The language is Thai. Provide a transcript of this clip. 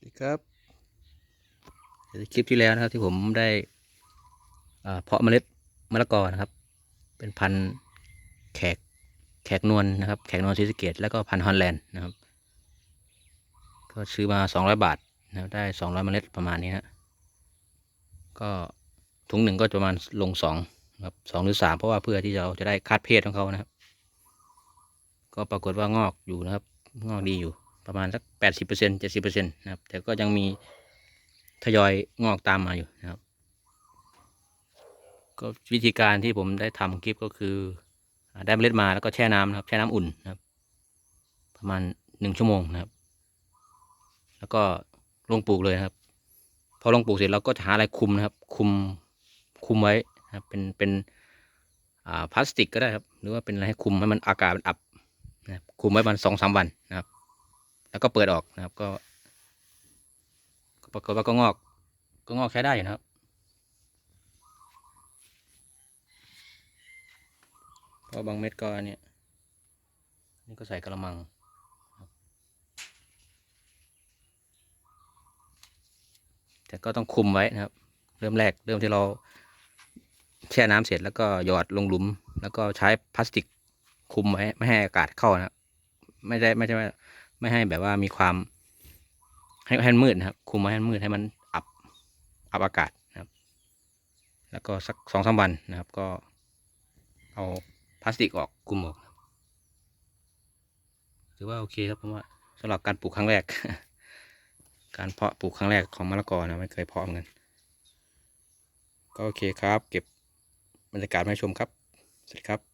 สวัสดีครับคลิปที่แล้วนะครับที่ผมได้เพาะเมล็ดมะละกอนะครับ เป็นพันธุ์แขกแขกนวลนะครับ แขกนวลศรีสเกดแล้วก็พันธุ์ฮอลแลนด์นะครับ ก็ซื้อมาสองร้อยบาทนะครับได้สองร้อยเมล็ดประมาณนี้ฮะก็ถุงหนึ่งก็ประมาณลงสองนะครับสองหรือสามเพราะว่าเพื่อที่เราจะได้คาดเพศของเขานะครับ ก็ปรากฏว่างอกอยู่นะครับ งอกดีอยู่ ประมาณสักแปดสิบเปอร์เซ็นเจ็ดสิบเปอร์เซ็นต์นะครับ แต่ก็ยังมีทยอยงอกตามมาอยู่นะครับ ก็วิธีการที่ผมได้ทำคลิปก็คือ ได้เมล็ดมาแล้วก็แช่น้ำนะครับ แช่น้ำอุ่นนะครับ ประมาณหนึ่งชั่วโมงนะครับ แล้วก็ลงปลูกเลยครับ พอลงปลูกเสร็จเราก็จะหาอะไรคุมนะครับ คุมคุมไว้นะครับ เป็นเป็นอ่าพลาสติกก็ได้ครับ หรือว่าเป็นอะไรให้คุมให้มันอากาศมันอับนะครับคุมไว้ประมาณสองสามวันนะครับ แล้วก็เปิดออกนะครับ ก็ปรากฏว่าก็งอก ก็งอกใช้ได้อยู่นะครับเพราะบางเม็ดก็อันเนี่ยนี่ก็ใส่กระมังแต่ก็ต้องคุมไว้นะครับ เริ่มแรกเริ่มที่เราแช่น้ำเสร็จแล้วก็หยอดลงหลุม แล้วก็ใช้พลาสติกคุมไว้ไม่ให้อากาศเข้านะครับไม่ได้ไม่ใช่ว่า ไม่ให้แบบว่ามีความ ให้ให้มันมืดนะครับ คุมไว้ให้มันมืดให้มันอับอับอากาศนะครับ แล้วก็สักสองสามวันนะครับ ก็เอาพลาสติกออกคุมออกถือว่าโอเคครับผมว่าสำหรับการปลูกครั้งแรก การเพาะปลูกครั้งแรกของมะละกอนะไม่เคยเพาะเหมือนกันก็โอเคครับ เก็บบรรยากาศมาชมครับ สวัสดีครับ